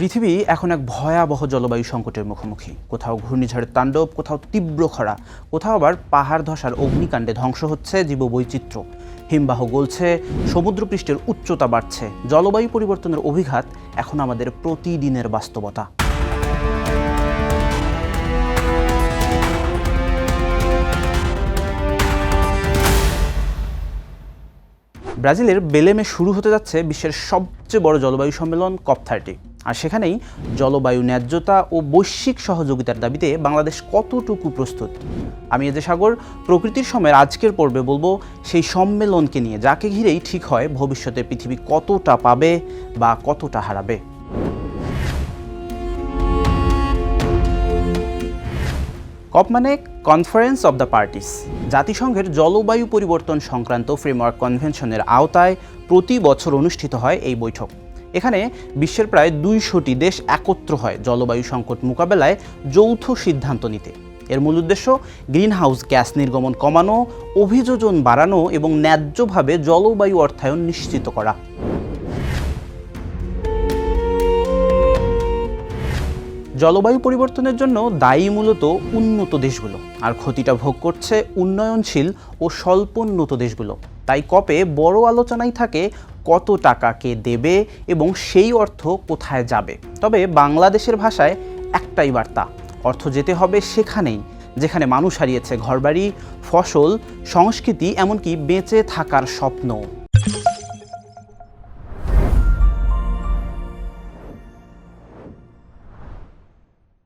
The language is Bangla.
পৃথিবী এখন এক ভয়াবহ জলবায়ু সংকটের মুখোমুখি। কোথাও ঘূর্ণিঝড়ের তাণ্ডব, কোথাও তীব্র খরা, কোথাও আবার পাহাড় ধসার অগ্নিকাণ্ডে ধ্বংস হচ্ছে জীববৈচিত্র্য। হিমবাহ গলছে, সমুদ্রপৃষ্ঠের উচ্চতা বাড়ছে, জলবায়ু পরিবর্তনের অভিঘাত এখন আমাদের প্রতিদিনের বাস্তবতা। ব্রাজিলের বেলেমে শুরু হতে যাচ্ছে বিশ্বের সবচেয়ে বড় জলবায়ু সম্মেলন, কপ থার্টি। আর সেখানেই জলবায়ু ন্যায্যতা ও বৈশ্বিক সহযোগিতার দাবিতে বাংলাদেশ কতটুকু প্রস্তুত? আমি এজে সাগর, প্রকৃতির সময়ের আজকের পর্বে বলব সেই সম্মেলনকে নিয়ে, যাকে ঘিরেই ঠিক হয় ভবিষ্যতে পৃথিবী কতটা পাবে বা কতটা হারাবে। কপ মানে কনফারেন্স অব দ্য পার্টিস জাতিসংঘের জলবায়ু পরিবর্তন সংক্রান্ত ফ্রেমওয়ার্ক কনভেনশনের আওতায় প্রতি বছর অনুষ্ঠিত হয় এই বৈঠক। এখানে বিশ্বের প্রায় দুইশোটি দেশ একত্র হয় জলবায়ু সংকট মোকাবেলায় যৌথ সিদ্ধান্ত নিতে। এর মূল উদ্দেশ্য গ্রিনহাউস গ্যাস নির্গমন কমানো, অভিযোজন বাড়ানো এবং ন্যায্যভাবে জলবায়ু অর্থায়ন নিশ্চিত করা। জলবায়ু পরিবর্তনের জন্য দায়ী মূলত উন্নত দেশগুলো। আর ক্ষতিটা ভোগ করছে উন্নয়নশীল ও স্বল্পোন্নত দেশগুলো। তাই কপে বড় আলোচনাই থাকে কত টাকা কে দেবে এবং সেই অর্থ কোথায় যাবে। তবে বাংলাদেশের ভাষায় একটাই বার্তা, অর্থ যেতে হবে সেখানেই, যেখানে মানুষ হারিয়েছে ঘরবাড়ি, ফসল, সংস্কৃতি, এমনকি বেঁচে থাকার স্বপ্ন